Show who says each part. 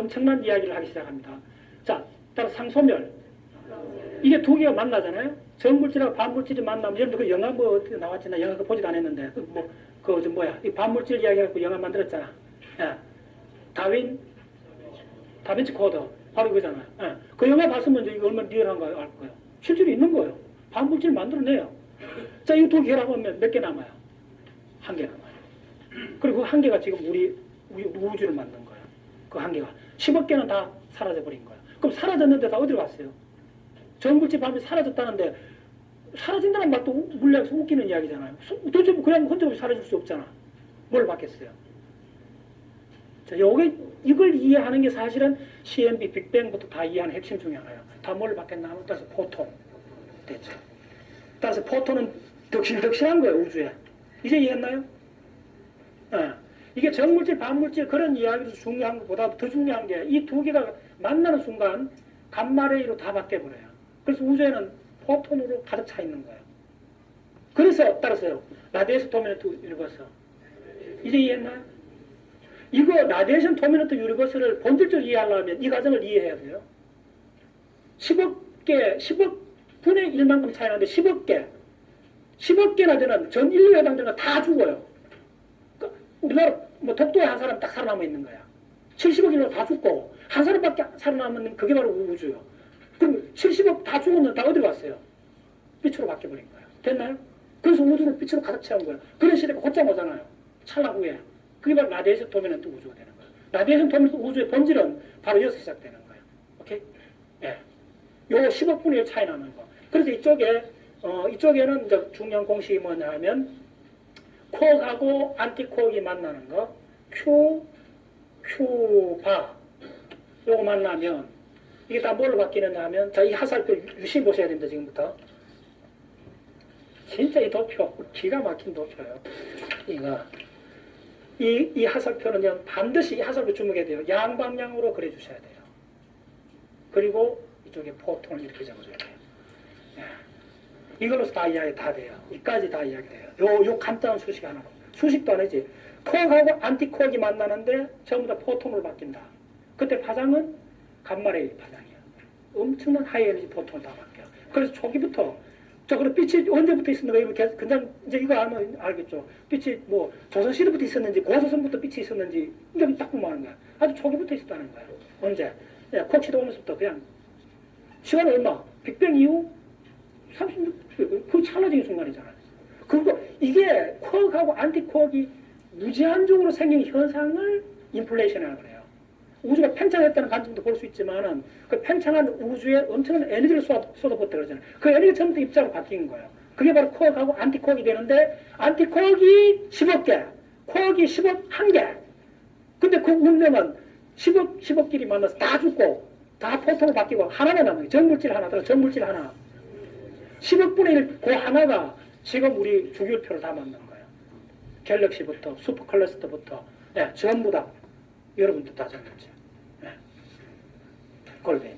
Speaker 1: 엄청난 이야기를 하기 시작합니다. 자, 따라 상소멸. 이게 두 개가 만나잖아요. 전물질하고 반물질이 만나면 여러분들 그 영화 뭐 어떻게 나왔지? 나 영화 그 보지도 않았는데 그 뭐그저 뭐야 이 반물질 이야기하고 영화 만들었잖아. 예. 다윈 다빈치 코드 바로 그거잖아요. 예. 그 영화 봤으면 이거 얼마나 리얼한가 알 거예요. 실제로 있는 거예요. 반물질 만들어내요. 자, 이거 두 개를 하면 몇 개 남아요? 한 개 남아요. 그리고 그 한 개가 지금 우리 우주를 만든 거예요. 그 한 개가 10억 개는 다 사라져 버린 거예요. 그럼 사라졌는데 다 어디로 갔어요? 전물질 밤이 사라졌다는데 사라진다는 말도 물리학에서 웃기는 이야기잖아요. 수- 도대체 그냥 혼자 없이 사라질 수 없잖아. 뭘 받겠어요? 자, 요게 이걸 이해하는 게 사실은 CMB 빅뱅부터 다 이해하는 핵심 중에 하나예요. 다 뭘 받겠나 하면 따라서 포톤 됐죠. 따라서 포톤은 덕실덕실한 거예요 우주에. 이제 이해했나요? 예. 이게 정물질, 반물질 그런 이야기도 중요한 것보다 더 중요한 게 이 두 개가 만나는 순간 감마레이로 다 바뀌어버려요. 그래서 우주에는 포톤으로 가득 차 있는 거예요. 그래서 따라서요. 라디에이션 도미넌트 유니버스. 이제 이해했나요? 이거 라디에이션 도미넌트 유니버스를 본질적으로 이해하려면 이 과정을 이해해야 돼요. 10억 개, 10억 분의 1만큼 차이 나는데 10억 개, 10억 개나 되는 전 인류 해당되는 거다 죽어요. 우리나라 뭐 독도에 한 사람 딱 살아남아 있는 거야. 70억 인류 다 죽고 한 사람밖에 살아남는 그게 바로 우주요. 그럼 70억 다 죽었는데 다 어디로 갔어요? 빛으로 바뀌어버린 거예요. 됐나요? 그래서 우주를 빛으로 가득 채운 거예요. 그런 시대가 곧장 오잖아요. 찰나 후에. 그게 바로 라디에이션 도미넌트 우주가 되는 거예요. 라디에이션 도미넌트 우주의 본질은 바로 여기서 시작되는 거예요. 오케이? 예. 요 10억 분의 1 차이 나는 거. 그래서 이쪽에, 어, 이쪽에는 이제 중요한 공식이 뭐냐 하면, 콕하고 안티콕이 만나는 거, Q, Q, 바. 요거 만나면, 이게 다 뭘로 바뀌느냐 하면, 자, 이 하살표 유심 보셔야 됩니다, 지금부터. 진짜 이 도표, 기가 막힌 도표예요. 이거. 이, 이 하살표는요, 반드시 이 하살표 주목해야 돼요. 양방향으로 그려주셔야 돼요. 그리고 이쪽에 포톤을 이렇게 적어줘야 돼요. 예. 이걸로서 다 이야기 다 돼요. 이까지 다 이야기 돼요. 요, 요 간단한 수식 하나로. 수식도 아니지. 콕하고 안티콕이 만나는데 전부 다 포톤으로 바뀐다. 그때 파장은 감마레이 파장이에요. 엄청난 하이에너지 포톤을 다 바뀌어요. 그래서 초기부터 저 그래 빛이 언제부터 있었는가 이거 계속 그냥 이제 이거 알면 알겠죠. 빛이 뭐 조선 시대부터 있었는지 고조선부터 빛이 있었는지 이게 딱 보면 거야. 아주 초기부터 있었다는 거야. 언제? 예, 콕 시도 오면서부터 그냥 시간 얼마? 빅뱅 이후 36초 그 찰나적인 순간이잖아요. 그리고 이게 쿼크하고 안티쿼크이 무제한적으로 생긴 현상을 인플레이션이라고 그래요. 우주가 팽창했다는 관점도 볼 수 있지만은 그 팽창한 우주에 엄청난 에너지를 쏟아, 쏟아붓다 그러잖아요. 그 에너지 전부 다 입자로 바뀐 거예요. 그게 바로 쿼크하고 안티쿼크이 되는데 안티쿼크이 10억 개, 쿼크이 10억 1개. 근데 그 운명은 10억, 10억끼리 만나서 다 죽고 다 포통을 바뀌고 하나가 남아요. 전물질 하나, 전물질 하나. 10억분의 1, 그 하나가 지금 우리 주기율표를 다 만든 거예요. 갤럭시부터, 슈퍼클러스터부터, 예, 전부 다 여러분들 다 전물질. 예. 골뱅이.